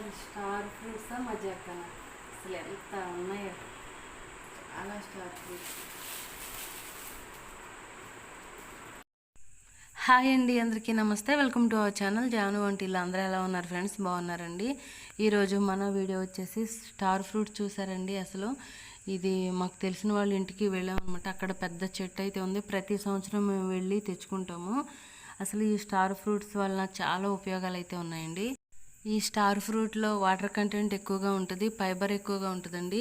అసలు star fruits మజాకన అసలు ఎంత ఉన్నాయో. చాలా స్టార్ ఫ్రూట్స్. హాయ్ అండి అందరికీ నమస్తే. Welcome to our channel. Jaanu Vantillu అందరూ ఎలా ఉన్నారు ఫ్రెండ్స్? బాగున్నారండి. ఈరోజు మన వీడియో వచ్చేసి స్టార్ ఫ్రూట్ చూసారండి అసలు. ఇది మాకు తెలిసిన వాళ్ళ ఇంటికి వెళ్ళామన్నమాట. అక్కడ పెద్ద చెట్టు అయితే ఉంది. ప్రతి సంవత్సరం మేము వెళ్ళి తెచ్చుకుంటాము. అసలు ఈ స్టార్ ఫ్రూట్స్ వలన చాలా ఉపయోగాలు అయితే ఉన్నాయండి. ఈ స్టార్ ఫ్రూట్లో వాటర్ కంటెంట్ ఎక్కువగా ఉంటుంది ఫైబర్ ఎక్కువగా ఉంటుందండి.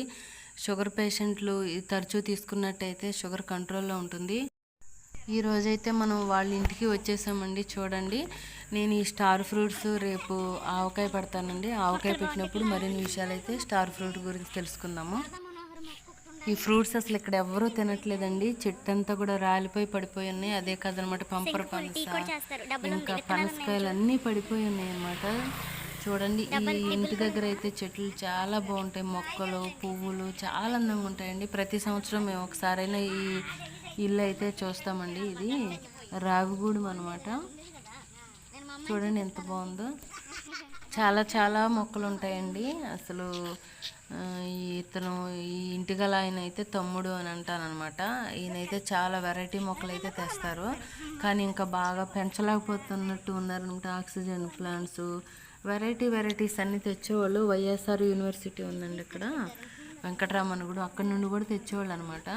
షుగర్ పేషెంట్లు తరచూ తీసుకున్నట్టయితే షుగర్ కంట్రోల్లో ఉంటుంది. ఈ రోజైతే మనం వాళ్ళ ఇంటికి వచ్చేసామండి చూడండి. నేను ఈ స్టార్ ఫ్రూట్స్ రేపు ఆవకాయ పడతానండి. ఆవకాయ పెట్టినప్పుడు మరిన్ని విషయాలు అయితే స్టార్ ఫ్రూట్ గురించి తెలుసుకుందాము. ఈ ఫ్రూట్స్ అసలు ఇక్కడ ఎవరూ తినట్లేదండి. చెట్టు అంతా కూడా రాలిపోయి పడిపోయి ఉన్నాయి. అదే కాదనమాట పంపర పనస ఇంకా పనసకాయలు అన్నీ పడిపోయి ఉన్నాయి అనమాట చూడండి ఈ ఇంటి దగ్గర అయితే చెట్లు చాలా బాగుంటాయి మొక్కలు పువ్వులు చాలా అందంగా ఉంటాయండి. ప్రతి సంవత్సరం మేము ఒకసారైనా ఈ ఇల్లు అయితే చూస్తామండి. ఇది రావిగూడెం అనమాట చూడండి ఎంత బాగుందో. చాలా చాలా మొక్కలు ఉంటాయండి. అసలు ఇతను ఈ ఇంటిగల ఆయన అయితే తమ్ముడు అని అంటానమాట ఈయనైతే చాలా వెరైటీ మొక్కలు అయితే తెస్తారు. కానీ ఇంకా బాగా పెంచలేకపోతున్నట్టు ఉన్నారనమాట ఆక్సిజన్ ప్లాంట్స్ వెరైటీ వెరైటీస్ అన్నీ తెచ్చేవాళ్ళు. వైఎస్ఆర్ యూనివర్సిటీ ఉందండి ఇక్కడ. వెంకటరామన్ కూడా అక్కడ నుండి కూడా తెచ్చేవాళ్ళు అనమాట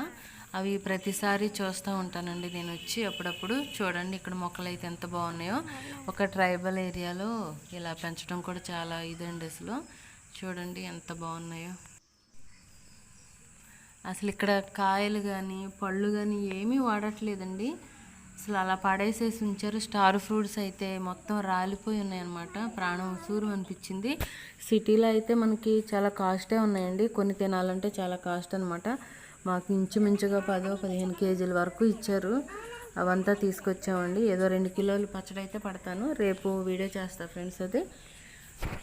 అవి ప్రతిసారి చూస్తూ ఉంటానండి నేను వచ్చి అప్పుడప్పుడు. చూడండి ఇక్కడ మొక్కలు అయితే ఎంత బాగున్నాయో. ఒక ట్రైబల్ ఏరియాలో ఇలా పెంచడం కూడా చాలా ఇదండి అసలు. చూడండి ఎంత బాగున్నాయో. అసలు ఇక్కడ కాయలు కానీ పళ్ళు కానీ ఏమీ వాడట్లేదండి. అసలు అలా పడేసేసి ఉంచారు. స్టార్ ఫ్రూట్స్ అయితే మొత్తం రాలిపోయి ఉన్నాయన్నమాట. ప్రాణం ఉసూరు అనిపించింది. సిటీలో అయితే మనకి చాలా కాస్టే ఉన్నాయండి. కొన్ని తినాలంటే చాలా కాస్ట్ అనమాట మాకు ఇంచుమించుగా పదో పదిహేను కేజీల వరకు ఇచ్చారు. అవంతా తీసుకొచ్చామండి. ఏదో రెండు కిలోలు పచ్చడి అయితే పడతాను. రేపు వీడియో చేస్తా ఫ్రెండ్స్ అది.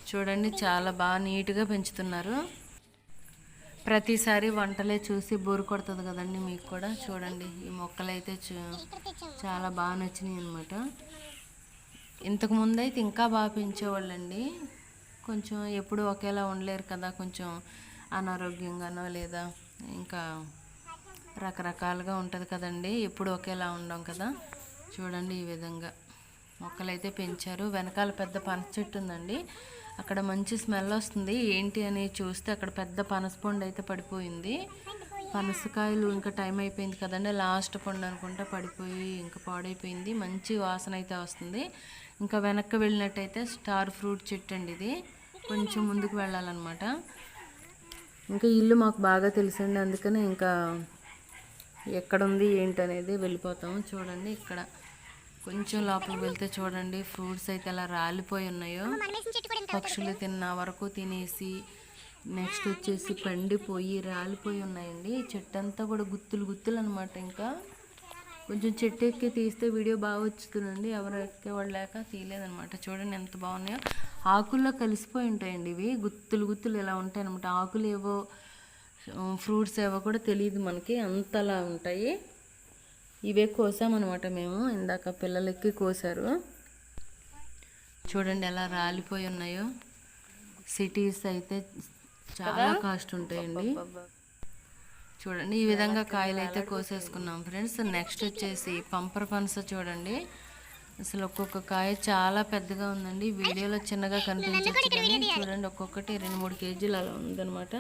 చూడండి చాలా బాగా నీట్గా పెంచుతున్నారు. ప్రతిసారి వంటలే చూసి బోరు కొడుతుంది కదండి మీకు కూడా. చూడండి ఈ మొక్కలు అయితే చాలా బాగా నచ్చినాయి అనమాట ఇంతకుముందు అయితే ఇంకా బాగా పెంచేవాళ్ళండి. కొంచెం ఎప్పుడు ఒకేలా ఉండలేరు కదా కొంచెం అనారోగ్యంగానో లేదా ఇంకా రకరకాలుగా ఉంటుంది కదండి. ఎప్పుడు ఒకేలా ఉండం కదా. చూడండి ఈ విధంగా మొక్కలైతే పెంచారు. వెనకాల పెద్ద పనస చెట్టు ఉందండి. అక్కడ మంచి స్మెల్ వస్తుంది. ఏంటి అని చూస్తే అక్కడ పెద్ద పనసపండు అయితే పడిపోయింది. పనసకాయలు ఇంకా టైం అయిపోయింది కదండి. లాస్ట్ పండు అనుకుంటా పడిపోయి ఇంకా పాడైపోయింది. మంచి వాసన అయితే వస్తుంది. ఇంకా వెనక్కి వెళ్ళినట్టయితే స్టార్ ఫ్రూట్ చెట్టు అండి ఇది. కొంచెం ముందుకు వెళ్ళాలన్నమాట. ఇంకా ఇల్లు మాకు బాగా తెలిసండి. అందుకని ఇంకా ఎక్కడుంది ఏంటనేది వెళ్ళిపోతాము. చూడండి ఇక్కడ. కొంచెం లోపలికి వెళ్తే చూడండి ఫ్రూట్స్ అయితే ఎలా రాలిపోయి ఉన్నాయో. పక్షులు తిన్న వరకు తినేసి నెక్స్ట్ వచ్చేసి పండిపోయి రాలిపోయి ఉన్నాయండి. చెట్టు అంతా కూడా గుత్తులు గుత్తులు అనమాట ఇంకా. కొంచెం చెట్టు ఎక్కి తీస్తే వీడియో బాగా వచ్చుతుందండి. ఎవరు ఎక్కేవాళ్ళు లేక తీయలేదనమాట చూడండి ఎంత బాగున్నాయో. ఆకుల్లో కలిసిపోయి ఉంటాయండి ఇవి. గుత్తులు గుత్తులు ఇలా ఉంటాయి అనమాట ఆకులు ఏవో ఫ్రూట్స్ ఏవో కూడా తెలియదు మనకి. అంతలా ఉంటాయి. ఇవే కోసామన్నమాట మేము. ఇందాక పిల్లలు ఎక్కి కోసారు. చూడండి ఎలా రాలిపోయి ఉన్నాయో. సిటీస్ అయితే చాలా కాస్ట్ ఉంటాయండి. చూడండి ఈ విధంగా కాయలు అయితే కోసేసుకున్నాం ఫ్రెండ్స్. నెక్స్ట్ వచ్చేసి పంపర పనస చూడండి. అసలు ఒక్కొక్క కాయ చాలా పెద్దగా ఉందండి. వీడియోలో చిన్నగా కనిపించచ్చు కానీ చూడండి ఒక్కొక్కటి రెండు మూడు కేజీలు అలా ఉందన్నమాట.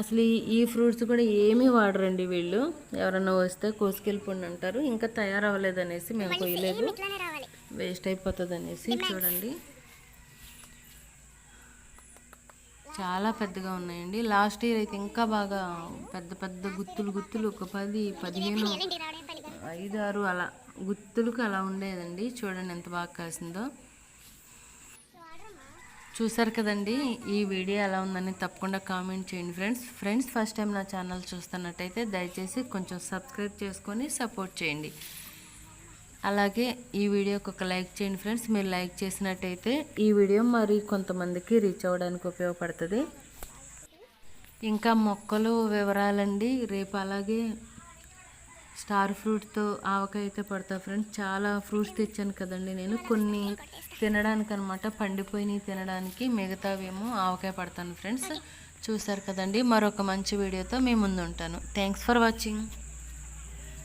అసలు ఈ ఈ ఫ్రూట్స్ కూడా ఏమీ వాడరండి వీళ్ళు. ఎవరన్నా వస్తే కోసుకెళ్ళిపోండి అంటారు. ఇంకా తయారవ్వలేదు అనేసి మేము కొయ్యలేదు. వేస్ట్ అయిపోతుంది అనేసి చూడండి. చాలా పెద్దగా ఉన్నాయండి. లాస్ట్ ఇయర్ అయితే ఇంకా బాగా పెద్ద పెద్ద గుత్తులు గుత్తులు ఒక పది పదిహేను ఐదు ఆరు అలా గుత్తులకు అలా ఉండేదండి. చూడండి ఎంత బాగా కాసిందో. చూసారు కదండి ఈ వీడియో ఎలా ఉందని తప్పకుండా కామెంట్ చేయండి ఫ్రెండ్స్. ఫ్రెండ్స్ ఫస్ట్ టైం నా ఛానల్ చూస్తున్నట్టయితే దయచేసి కొంచెం సబ్స్క్రైబ్ చేసుకొని సపోర్ట్ చేయండి. అలాగే ఈ వీడియోకి ఒక లైక్ చేయండి ఫ్రెండ్స్. మీరు లైక్ చేసినట్టయితే ఈ వీడియో మరి కొంతమందికి రీచ్ అవ్వడానికి ఉపయోగపడుతుంది. ఇంకా మొక్కలు వివరాలండి. రేపు అలాగే స్టార్ ఫ్రూట్తో ఆవకాయ అయితే పడతా ఫ్రెండ్స్. చాలా ఫ్రూట్స్ తెచ్చాను కదండి నేను. కొన్ని తినడానికి అనమాట పండిపోయినవి తినడానికి మిగతావేమో ఆవకాయ పడతాను ఫ్రెండ్స్. చూసారు కదండి మరొక మంచి వీడియోతో మీ ముందు ఉంటాను థ్యాంక్స్ ఫర్ వాచింగ్.